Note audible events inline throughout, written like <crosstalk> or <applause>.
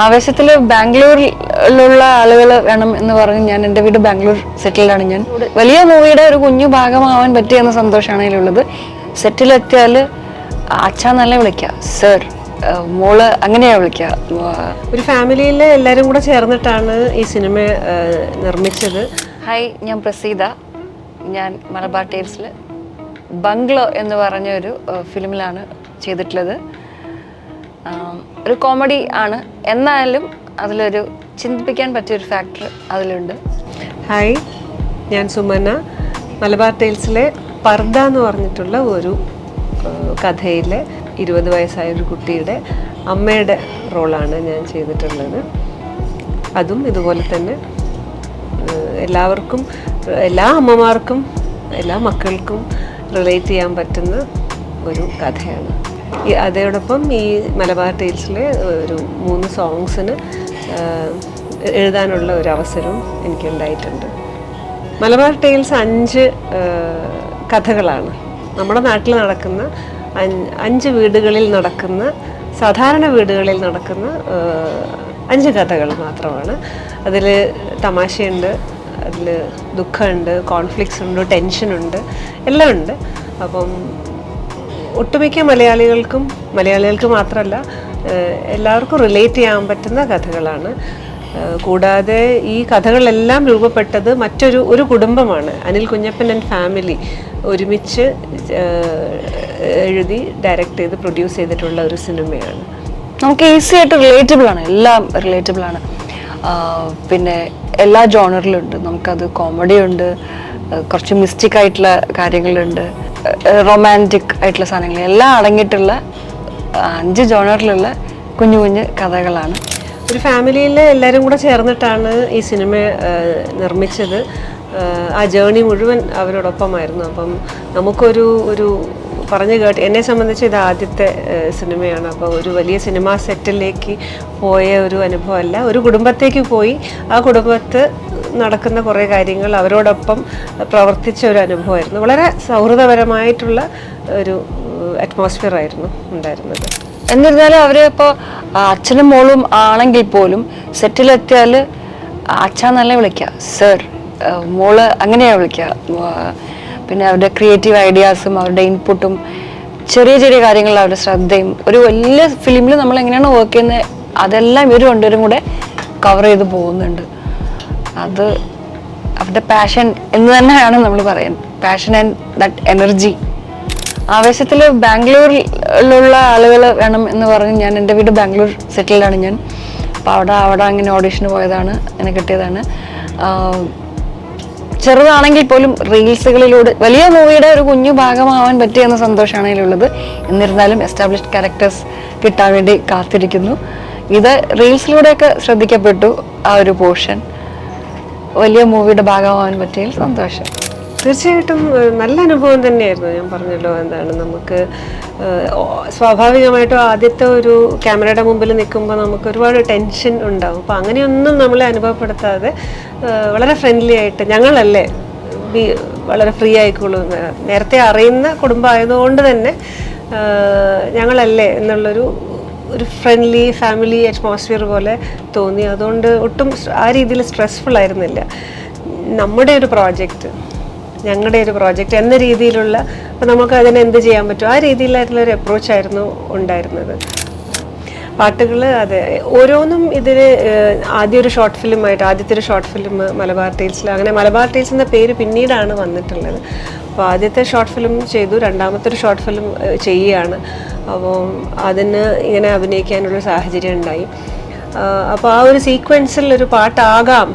ആവേശത്തിൽ ബാംഗ്ലൂരിലുള്ള ആളുകൾ വേണം എന്ന് പറഞ്ഞ് ഞാൻ എന്റെ വീട് ബാംഗ്ലൂർ സെറ്റിലാണ് ഞാൻ. വലിയ മൂവിയുടെ ഒരു കുഞ്ഞു ഭാഗമാവാൻ പറ്റിയെന്ന സന്തോഷമാണ് അതിലുള്ളത്. സെറ്റിലെത്തിയാൽ അച്ഛാ നല്ല വിളിക്കുക സർ മോൾ അങ്ങനെയാ വിളിക്കുക ഒരു ഫാമിലിയിൽ എല്ലാവരും കൂടെ ചേർന്നിട്ടാണ് ഈ സിനിമ നിർമ്മിച്ചത്. ഹായ് ഞാൻ പ്രസീത. ഞാൻ മലബാർ ടേൽസിൽ ബംഗ്ലോ എന്ന് പറഞ്ഞ ഒരു ഫിലിമിലാണ് ചെയ്തിട്ടുള്ളത്. ഒരു കോമഡി ആണ്. എന്നാലും അതിലൊരു ചിന്തിപ്പിക്കാൻ പറ്റിയൊരു ഫാക്ടർ അതിലുണ്ട്. ഹായ് ഞാൻ സുമന. മലബാർ ടൈൽസിലെ പർദ എന്ന് പറഞ്ഞിട്ടുള്ള ഒരു കഥയിലെ ഇരുപത് വയസ്സായ ഒരു കുട്ടിയുടെ അമ്മയുടെ റോളാണ് ഞാൻ ചെയ്തിട്ടുള്ളത്. അതും ഇതുപോലെ തന്നെ എല്ലാവർക്കും എല്ലാ അമ്മമാർക്കും എല്ലാ മക്കൾക്കും റിലേറ്റ് ചെയ്യാൻ പറ്റുന്ന ഒരു കഥയാണ്. അതോടൊപ്പം ഈ മലബാർ ടൈൽസിലെ ഒരു മൂന്ന് സോങ്സിന് എഴുതാനുള്ള ഒരു അവസരവും എനിക്കുണ്ടായിട്ടുണ്ട്. മലബാർ ടൈൽസ് അഞ്ച് കഥകളാണ്. നമ്മുടെ നാട്ടിൽ നടക്കുന്ന അഞ്ച് വീടുകളിൽ നടക്കുന്ന സാധാരണ വീടുകളിൽ നടക്കുന്ന അഞ്ച് കഥകൾ മാത്രമാണ്. അതിൽ തമാശയുണ്ട് അതിൽ ദുഃഖമുണ്ട് കോൺഫ്ലിക്ട്സ് ഉണ്ട് ടെൻഷനുണ്ട് എല്ലാം ഉണ്ട്. അപ്പം ഒട്ടുമിക്ക മലയാളികൾക്കും മലയാളികൾക്ക് മാത്രമല്ല എല്ലാവർക്കും റിലേറ്റ് ചെയ്യാൻ പറ്റുന്ന കഥകളാണ്. കൂടാതെ ഈ കഥകളെല്ലാം രൂപപ്പെട്ടത് മറ്റൊരു ഒരു കുടുംബമാണ്. അനിൽ കുഞ്ഞപ്പൻ ആൻഡ് ഫാമിലി ഒരുമിച്ച് എഴുതി ഡയറക്റ്റ് ചെയ്ത് പ്രൊഡ്യൂസ് ചെയ്തിട്ടുള്ള ഒരു സിനിമയാണ്. നമുക്ക് ഈസി ആയിട്ട് റിലേറ്റബിൾ ആണ്. എല്ലാം റിലേറ്റബിൾ ആണ്. പിന്നെ എല്ലാ ജോണറിലുണ്ട് നമുക്കത് കോമഡി ഉണ്ട്. കുറച്ച് മിസ്റ്റേക്ക് ആയിട്ടുള്ള കാര്യങ്ങളുണ്ട്. റൊമാന്റിക് ആയിട്ടുള്ള സാധനങ്ങൾ. എല്ലാം അടങ്ങിയിട്ടുള്ള അഞ്ച് ജോണറിലുള്ള കുഞ്ഞു കുഞ്ഞു കഥകളാണ്. ഒരു ഫാമിലിയിൽ എല്ലാവരും കൂടെ ചേർന്നിട്ടാണ് ഈ സിനിമ നിർമ്മിച്ചത്. ആ ജേണി മുഴുവൻ അവരോടൊപ്പമായിരുന്നു. അപ്പം നമുക്കൊരു ഒരു പറഞ്ഞു കേട്ട് എന്നെ സംബന്ധിച്ച് ഇത് ആദ്യത്തെ സിനിമയാണ്. അപ്പോൾ ഒരു വലിയ സിനിമാ സെറ്റിലേക്ക് പോയ ഒരു അനുഭവമല്ല. ഒരു കുടുംബത്തേക്ക് പോയി ആ കുടുംബത്ത് നടക്കുന്ന കുറേ കാര്യങ്ങൾ അവരോടൊപ്പം പ്രവർത്തിച്ച ഒരു അനുഭവമായിരുന്നു. വളരെ സൗഹൃദപരമായിട്ടുള്ള ഒരു അറ്റ്മോസ്ഫിയർ ആയിരുന്നു ഉണ്ടായിരുന്നത്. എന്നിരുന്നാലും അവർ ഇപ്പോൾ അച്ഛനും മോളും ആണെങ്കിൽ പോലും സെറ്റിലെത്തിയാൽ നല്ല വിളിക്കുക സർ മോൾ അങ്ങനെയാണ് വിളിക്കുക പിന്നെ അവരുടെ ക്രിയേറ്റീവ് ഐഡിയാസും അവരുടെ ഇൻപുട്ടും ചെറിയ ചെറിയ കാര്യങ്ങളിൽ അവരുടെ ശ്രദ്ധയും ഒരു വലിയ ഫിലിമിൽ നമ്മൾ എങ്ങനെയാണ് വർക്ക് ചെയ്യുന്നത് അതെല്ലാം ഇവർ രണ്ടുപേരും കൂടെ കവർ ചെയ്ത് പോകുന്നുണ്ട്. അത് അവരുടെ പാഷൻ എന്ന് തന്നെയാണ് നമ്മൾ പറയുന്നത്. പാഷൻ ആൻഡ് ദറ്റ് എനർജി ആവേശത്തിൽ ബാംഗ്ലൂരിലുള്ള ആളുകൾ വേണം എന്ന് പറഞ്ഞ് ഞാൻ എന്റെ വീട് ബാംഗ്ലൂർ സെറ്റിൽഡാണ് ഞാൻ. അപ്പോൾ അവിടെ അവിടെ അങ്ങനെ ഓഡീഷന് പോയതാണ് അങ്ങനെ കിട്ടിയതാണ്. ചെറുതാണെങ്കിൽ പോലും റീൽസുകളിലൂടെ വലിയ മൂവിയുടെ ഒരു കുഞ്ഞു ഭാഗമാവാൻ പറ്റിയെന്ന സന്തോഷമാണ് അതിലുള്ളത് എന്നിരുന്നാലും എസ്റ്റാബ്ലിഷ്ഡ് ക്യാരക്ടേഴ്സ് കിട്ടാൻ വേണ്ടി കാത്തിരിക്കുന്നു. ഇത് റീൽസിലൂടെയൊക്കെ ശ്രദ്ധിക്കപ്പെട്ടു ആ ഒരു പോർഷൻ. വലിയ മൂവിയുടെ ഭാഗമാവാൻ പറ്റിയതിൽ സന്തോഷം. തീർച്ചയായിട്ടും നല്ല അനുഭവം തന്നെയായിരുന്നു. ഞാൻ പറഞ്ഞല്ലോ എന്താണ് നമുക്ക് സ്വാഭാവികമായിട്ടും ആദ്യത്തെ ഒരു ക്യാമറയുടെ മുമ്പിൽ നിൽക്കുമ്പോൾ നമുക്ക് ഒരുപാട് ടെൻഷൻ ഉണ്ടാവും. അപ്പോൾ അങ്ങനെയൊന്നും നമ്മളെ അനുഭവപ്പെടുത്താതെ വളരെ ഫ്രണ്ട്ലി ആയിട്ട് ഞങ്ങളല്ലേ വളരെ ഫ്രീ ആയിക്കോളൂ നേരത്തെ അറിയുന്ന കുടുംബമായതുകൊണ്ട് തന്നെ ഞങ്ങളല്ലേ എന്നുള്ളൊരു ഒരു ഫ്രണ്ട്ലി ഫാമിലി അറ്റ്മോസ്ഫിയർ പോലെ തോന്നി. അതുകൊണ്ട് ഒട്ടും ആ രീതിയിൽ സ്ട്രെസ്ഫുൾ ആയിരുന്നില്ല. നമ്മുടെ ഒരു പ്രോജക്റ്റ് ഞങ്ങളുടെ ഒരു പ്രോജക്റ്റ് എന്ന രീതിയിലുള്ള അപ്പോൾ നമുക്ക് അതിന് എന്ത് ചെയ്യാൻ പറ്റും? ആ രീതിയിലായിട്ടുള്ള ഒരു അപ്രോച്ച് ആയിരുന്നു ഉണ്ടായിരുന്നത്. പാട്ടുകൾ അതെ ഓരോന്നും ഇതിൽ ആദ്യ ഒരു ഷോർട്ട് ഫിലിമായിട്ട് ആദ്യത്തെ ഒരു ഷോർട്ട് ഫിലിം മലബാർ ടൈൽസിൽ അങ്ങനെ മലബാർ ടൈൽസ് എന്ന പേര് പിന്നീടാണ് വന്നിട്ടുള്ളത്. അപ്പോൾ ആദ്യത്തെ ഷോർട്ട് ഫിലിം ചെയ്തു രണ്ടാമത്തെ ഒരു ഷോർട്ട് ഫിലിം ചെയ്യുകയാണ് അപ്പോൾ അതിന് ഇങ്ങനെ അഭിനയിക്കാനുള്ള സാഹചര്യം ഉണ്ടായി. അപ്പോൾ ആ ഒരു സീക്വൻസിൽ ഒരു പാട്ടാകാം.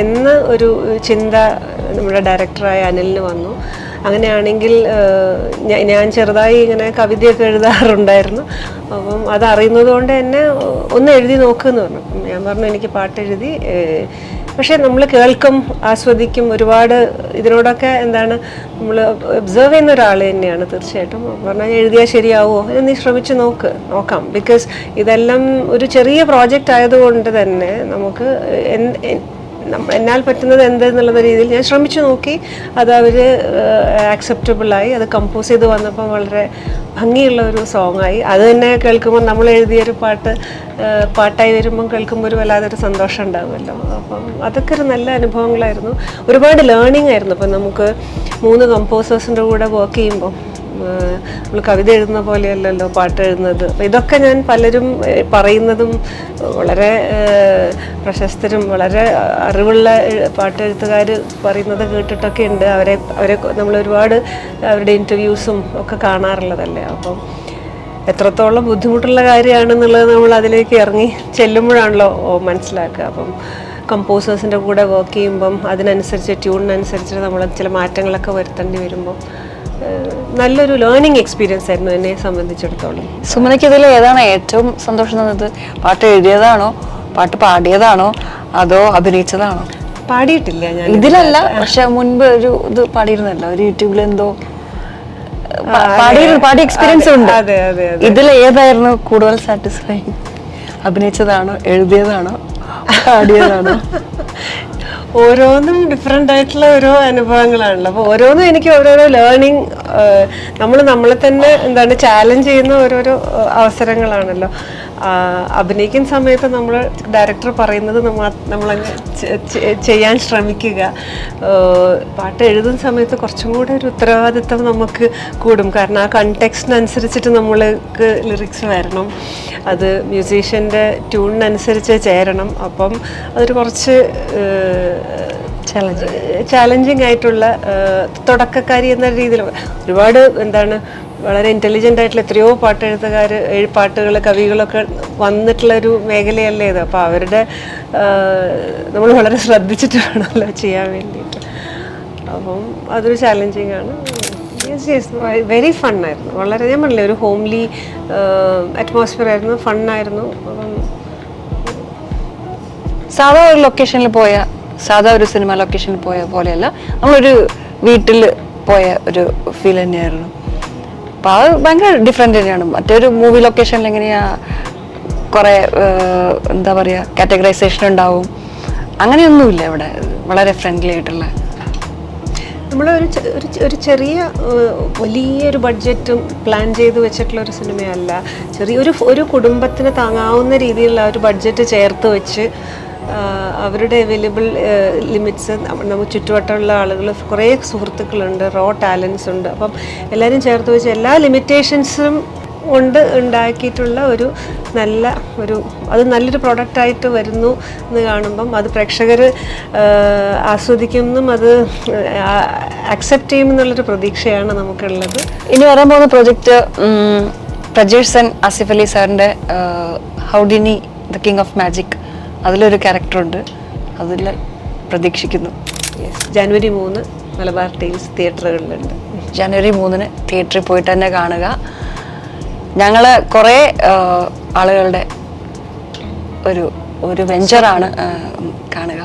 എന്ന് ഒരു ചിന്ത നമ്മുടെ ഡയറക്ടറായ അനിലിന് വന്നു. അങ്ങനെയാണെങ്കിൽ ഞാൻ ചെറുതായി ഇങ്ങനെ കവിതയൊക്കെ എഴുതാറുണ്ടായിരുന്നു. അപ്പം അത് അറിയുന്നത് കൊണ്ട് തന്നെ ഒന്ന് എഴുതി നോക്കുമെന്ന് പറഞ്ഞു. അപ്പം ഞാൻ പറഞ്ഞു എനിക്ക് പാട്ട് എഴുതി പക്ഷേ നമ്മൾ കേൾക്കും ആസ്വദിക്കും ഒരുപാട് ഇതിനോടൊക്കെ എന്താണ് നമ്മൾ ഒബ്സർവ് ചെയ്യുന്ന ഒരാൾ തന്നെയാണ് തീർച്ചയായിട്ടും. പറഞ്ഞാൽ എഴുതിയാൽ ശരിയാവുമോ ഇത് നീ ശ്രമിച്ച് നോക്ക് നോക്കാം. ബിക്കോസ് ഇതെല്ലാം ഒരു ചെറിയ പ്രോജക്റ്റ് ആയതുകൊണ്ട് തന്നെ നമുക്ക് എന്നാൽ പറ്റുന്നത് എന്തെന്നുള്ള രീതിയിൽ ഞാൻ ശ്രമിച്ചു നോക്കി. അത് അവർ ആക്സെപ്റ്റബിളായി അത് കമ്പോസ് ചെയ്ത് വന്നപ്പോൾ വളരെ ഭംഗിയുള്ള ഒരു സോങ്ങായി അത് തന്നെ കേൾക്കുമ്പോൾ നമ്മൾ എഴുതിയൊരു പാട്ട് പാട്ടായി വരുമ്പം കേൾക്കുമ്പോൾ ഒരു വല്ലാതൊരു സന്തോഷം ഉണ്ടാകുമല്ലോ അപ്പം അതൊക്കെ ഒരു നല്ല അനുഭവങ്ങളായിരുന്നു. ഒരുപാട് ലേണിംഗ് ആയിരുന്നു. അപ്പം നമുക്ക് മൂന്ന് കമ്പോസേഴ്സിന്റെ കൂടെ വർക്ക് ചെയ്യുമ്പോൾ നമ്മൾ കവിത എഴുതുന്ന പോലെയല്ലല്ലോ പാട്ട് എഴുതുന്നത്. ഇതൊക്കെ ഞാൻ പലരും പറയുന്നതും വളരെ പ്രശസ്തരും വളരെ അറിവുള്ള പാട്ടെഴുത്തുകാർ പറയുന്നത് കേട്ടിട്ടൊക്കെ ഉണ്ട്. അവരെ അവരെ നമ്മൾ ഒരുപാട് അവരുടെ ഇന്റർവ്യൂസും ഒക്കെ കാണാറുള്ളതല്ലേ. അപ്പം എത്രത്തോളം ബുദ്ധിമുട്ടുള്ള കാര്യമാണെന്നുള്ളത് നമ്മൾ അതിലേക്ക് ഇറങ്ങി ചെല്ലുമ്പോഴാണല്ലോ മനസ്സിലാക്കുക. അപ്പം കമ്പോസേഴ്സിന്റെ കൂടെ വർക്ക് ചെയ്യുമ്പം അതിനനുസരിച്ച് ട്യൂണിനനുസരിച്ച് നമ്മൾ ചില മാറ്റങ്ങളൊക്കെ വരുത്തേണ്ടി വരുമ്പോൾ ഏഹ്, നല്ലൊരു ലേണിംഗ് എക്സ്പീരിയൻസ് ആയിരുന്നു എന്നെ സംബന്ധിച്ചിടത്തോളം. സുമനയ്ക്ക് ഇതിൽ ഏതാണ് ഏറ്റവും സന്തോഷം തന്നത്? പാട്ട് എഴുതിയതാണോ? പാട്ട് പാടിയതാണോ? അതോ അഭിനയിച്ചതാണോ? പാടിയിട്ടില്ല ഞാൻ ഇതിലല്ല പക്ഷെ മുൻപ് ഒരു ഇത് പാടിയിരുന്നല്ലോ ഒരു യൂട്യൂബിൽ എന്തോ പാടി എക്സ്പീരിയൻസ് ഉണ്ട്. ഇതിൽ ഏതായിരുന്നു കൂടുതൽ സാറ്റിസ്ഫൈ അഭിനയിച്ചതാണോ? എഴുതിയതാണോ? പാടിയതാണോ? <laughs> ഓരോന്നും ഡിഫറെന്റ് ആയിട്ടുള്ള ഓരോ അനുഭവങ്ങളാണല്ലോ. അപ്പോൾ ഓരോന്നും എനിക്ക് ഓരോരോ ലേണിംഗ് നമ്മൾ നമ്മളെ തന്നെ എന്താണ് ചാലഞ്ച് ചെയ്യുന്ന ഓരോരോ അവസരങ്ങളാണല്ലോ. അഭിനയിക്കുന്ന സമയത്ത് നമ്മൾ ഡയറക്ടർ പറയുന്നത് നമ്മൾ നമ്മളങ്ങ് ചെയ്യാൻ ശ്രമിക്കുക. പാട്ട് എഴുതുന്ന സമയത്ത് കുറച്ചും കൂടെ ഒരു ഉത്തരവാദിത്തം നമുക്ക് കൂടും. കാരണം ആ കണ്ടെക്സ്റ്റിനനുസരിച്ചിട്ട് നമ്മൾക്ക് ലിറിക്സ് വരണം. അത് മ്യൂസീഷ്യന്റെ ട്യൂണിനനുസരിച്ച് ചേരണം. അപ്പം അതൊരു കുറച്ച് ചലഞ്ച് ചാലഞ്ചിങ് ആയിട്ടുള്ള തുടക്കക്കാരി എന്ന രീതിയിൽ ഒരുപാട് എന്താണ് വളരെ ഇന്റലിജന്റ് ആയിട്ടുള്ള എത്രയോ പാട്ടെഴുത്തുകാർ പാട്ടുകൾ കവികളൊക്കെ വന്നിട്ടുള്ള ഒരു മേഖലയല്ലേ ഇത്. അപ്പോൾ അവരുടെ നമ്മൾ വളരെ ശ്രദ്ധിച്ചിട്ട് വേണമല്ലോ ചെയ്യാൻ വേണ്ടിയിട്ട്. അപ്പം അതൊരു ചാലഞ്ചിങ് ആണ്. യെസ് യെസ് വെരി ഫണ്ണായിരുന്നു വളരെ ഞാൻ പറഞ്ഞില്ലേ ഒരു ഹോംലി അറ്റ്മോസ്ഫിയർ ആയിരുന്നു ഫണ്ണായിരുന്നു അപ്പം സാധാ ഒരു ലൊക്കേഷനിൽ പോയ സാധാ ഒരു സിനിമ ലൊക്കേഷനിൽ പോയ പോലെയല്ല നമ്മളൊരു വീട്ടിൽ പോയ ഒരു ഫീൽ തന്നെയായിരുന്നു. അപ്പം അത് ഭയങ്കര ഡിഫറെന്റ് തന്നെയാണ്. മറ്റൊരു മൂവി ലൊക്കേഷനിൽ എങ്ങനെയാ കുറേ എന്താ പറയുക കാറ്റഗറൈസേഷൻ ഉണ്ടാവും. അങ്ങനെയൊന്നുമില്ല ഇവിടെ. വളരെ ഫ്രണ്ട്ലി ആയിട്ടുള്ള. നമ്മൾ ഒരു ഒരു ചെറിയ വലിയൊരു ബഡ്ജറ്റും പ്ലാൻ ചെയ്ത് വെച്ചിട്ടുള്ള ഒരു സിനിമയല്ല ചെറിയ ഒരു കുടുംബത്തിന് താങ്ങാവുന്ന രീതിയിലുള്ള ഒരു ബഡ്ജറ്റ് ചേർത്ത് വെച്ച് അവരുടെ അവൈലബിൾ ലിമിറ്റ്സ് നമുക്ക് ചുറ്റുവട്ടമുള്ള ആളുകൾ കുറേ സുഹൃത്തുക്കളുണ്ട് റോ ടാലൻസ് ഉണ്ട്. അപ്പം എല്ലാവരും ചേർത്ത് വെച്ച് എല്ലാ ലിമിറ്റേഷൻസും കൊണ്ട് ഉണ്ടാക്കിയിട്ടുള്ള ഒരു നല്ല ഒരു അത് നല്ലൊരു പ്രൊഡക്റ്റായിട്ട് വരുന്നു എന്ന് കാണുമ്പം അത് പ്രേക്ഷകർ ആസ്വദിക്കുമെന്നും അത് അക്സെപ്റ്റ് ചെയ്യുമെന്നുള്ളൊരു പ്രതീക്ഷയാണ് നമുക്കുള്ളത്. ഇനി വരാൻ പോകുന്ന പ്രൊജക്റ്റ് പ്രജേഷ് സെൻ ആസിഫ് അലി സാറിന്റെ Houdini the king of magic? അതിലൊരു ക്യാരക്ടറുണ്ട്. അതിൽ പ്രതീക്ഷിക്കുന്നു. യെസ് ജനുവരി മൂന്ന് മലബാർ ടൈൽസ് തിയേറ്ററുകളിലുണ്ട്. ജനുവരി മൂന്നിന് തിയേറ്ററിൽ പോയിട്ട് തന്നെ കാണുക. ഞങ്ങൾ കുറേ ആളുകളുടെ ഒരു ഒരു വെഞ്ചറാണ് കാണുക.